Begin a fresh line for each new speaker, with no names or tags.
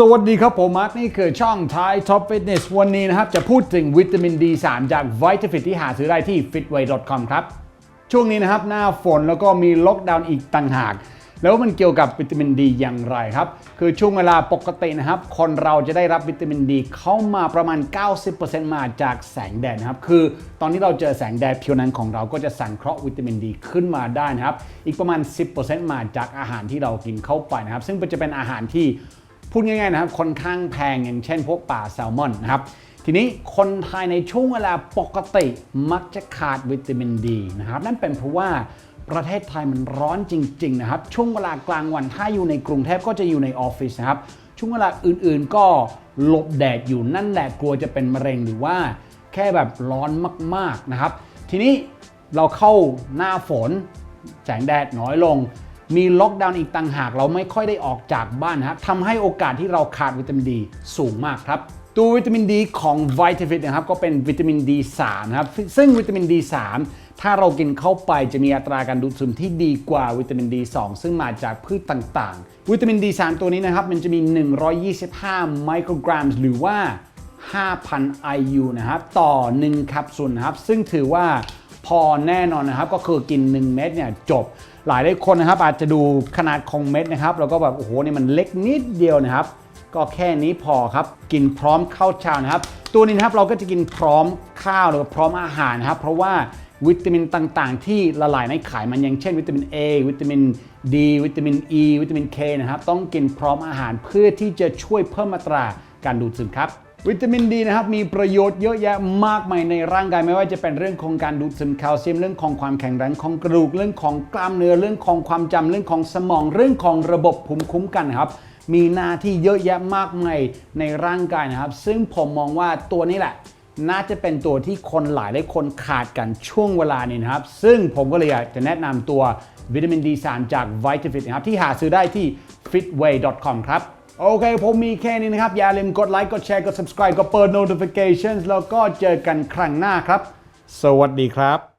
สวัสดีครับผมมาร์คนี่คือช่อง Thai Top Fitness วันนี้นะครับ จะพูดถึงวิตามิน D3 จาก Vitafit ที่หาซื้อได้ที่ fitway.com ครับ ช่วงนี้นะครับ หน้าฝนแล้วก็มีล็อกดาวน์อีกต่างหาก แล้วมันเกี่ยวกับวิตามินดีอย่างไรครับ คือช่วงเวลาปกตินะครับ คนเราจะได้รับวิตามินดีเข้ามาประมาณ 90%มาจากแสงแดดนะครับ คือตอนที่เราเจอแสงแดดผิวหนังของเราก็จะสังเคราะห์วิตามินดีขึ้นมาได้นะครับ อีกประมาณ 10%มาจากอาหารที่เรากินเข้าไปนะครับ ซึ่งจะเป็นอาหารที่ พูดง่ายๆนะครับค่อนข้างแพงอย่างเช่นพวกปลาแซลมอนนะครับทีนี้คนไทยในช่วงเวลาปกติมักจะขาดวิตามินดีนะครับนั่นเป็นเพราะว่าประเทศไทยมันร้อนจริงๆนะครับช่วงเวลากลางวันถ้าอยู่ในกรุงเทพก็จะอยู่ในออฟฟิศนะครับช่วงเวลาอื่นๆก็หลบแดดอยู่นั่นแหละกลัวจะเป็นมะเร็งหรือว่าแค่แบบร้อนมากๆนะครับ ทีนี้เราเข้าหน้าฝนแสงแดดน้อยลง มีล็อกดาวน์อีกต่างหาก เราไม่ค่อยได้ออกจากบ้านนะครับทำให้โอกาสที่เราขาดวิตามินดีสูงมากครับตัววิตามินดีของ Vitafit นะครับก็เป็นวิตามิน D3 นะครับซึ่งวิตามิน D3 ถ้าเรากินเข้าไปจะมีอัตราการดูดซึมที่ดีกว่าวิตามิน D2 ซึ่งมาจากพืชต่างๆ วิตามิน D3 ตัวนี้นะครับมันจะมี 125 ไมโครกรัมหรือว่า 5,000 IU นะครับต่อ 1 แคปซูลนะครับซึ่งถือว่า พอแน่นอนนะครับ ก็คือกิน 1 เม็ดเนี่ยจบหลายหลายคนนะครับ อาจจะดูขนาดของเม็ดนะครับ แล้วก็แบบโอ้โหนี่มันเล็กนิดเดียวนะครับ ก็แค่นี้พอครับกินพร้อมข้าวเช้านะครับ ตัวนี้นะครับเราก็จะกินพร้อมข้าวหรือพร้อมอาหารนะครับ เพราะว่าวิตามินต่างๆ ที่ละลายในไขมันอย่างเช่น วิตามิน A วิตามิน D วิตามิน E วิตามิน K นะครับ ต้องกินพร้อมอาหารเพื่อที่จะช่วยเพิ่มอัตราการดูดซึมครับ วิตามินดีนะครับมีประโยชน์เยอะแยะมากมายในร่างกายไม่ว่าจะเป็นเรื่องของการดูดซึมแคลเซียมเรื่องของความแข็งแรงของกระดูกเรื่องของกล้ามเนื้อเรื่องของความจำเรื่องของสมองเรื่องของระบบภูมิคุ้มกันครับมีหน้าที่เยอะแยะมากมายในร่างกายนะครับ ซึ่งผมมองว่าตัวนี้แหละ น่าจะเป็นตัวที่คนหลายหลายคนขาดกันช่วงเวลานี้นะครับ ซึ่งผมก็เลยอยากจะแนะนำตัววิตามิน D3 จาก Vitafit นะครับที่หาซื้อได้ที่ fitway.com ครับ โอเค ผมมีแค่นี้นะครับ อย่าลืมกดไลค์ กดแชร์ กด subscribe กดเปิด notifications แล้วก็เจอกันครั้งหน้าครับ สวัสดีครับ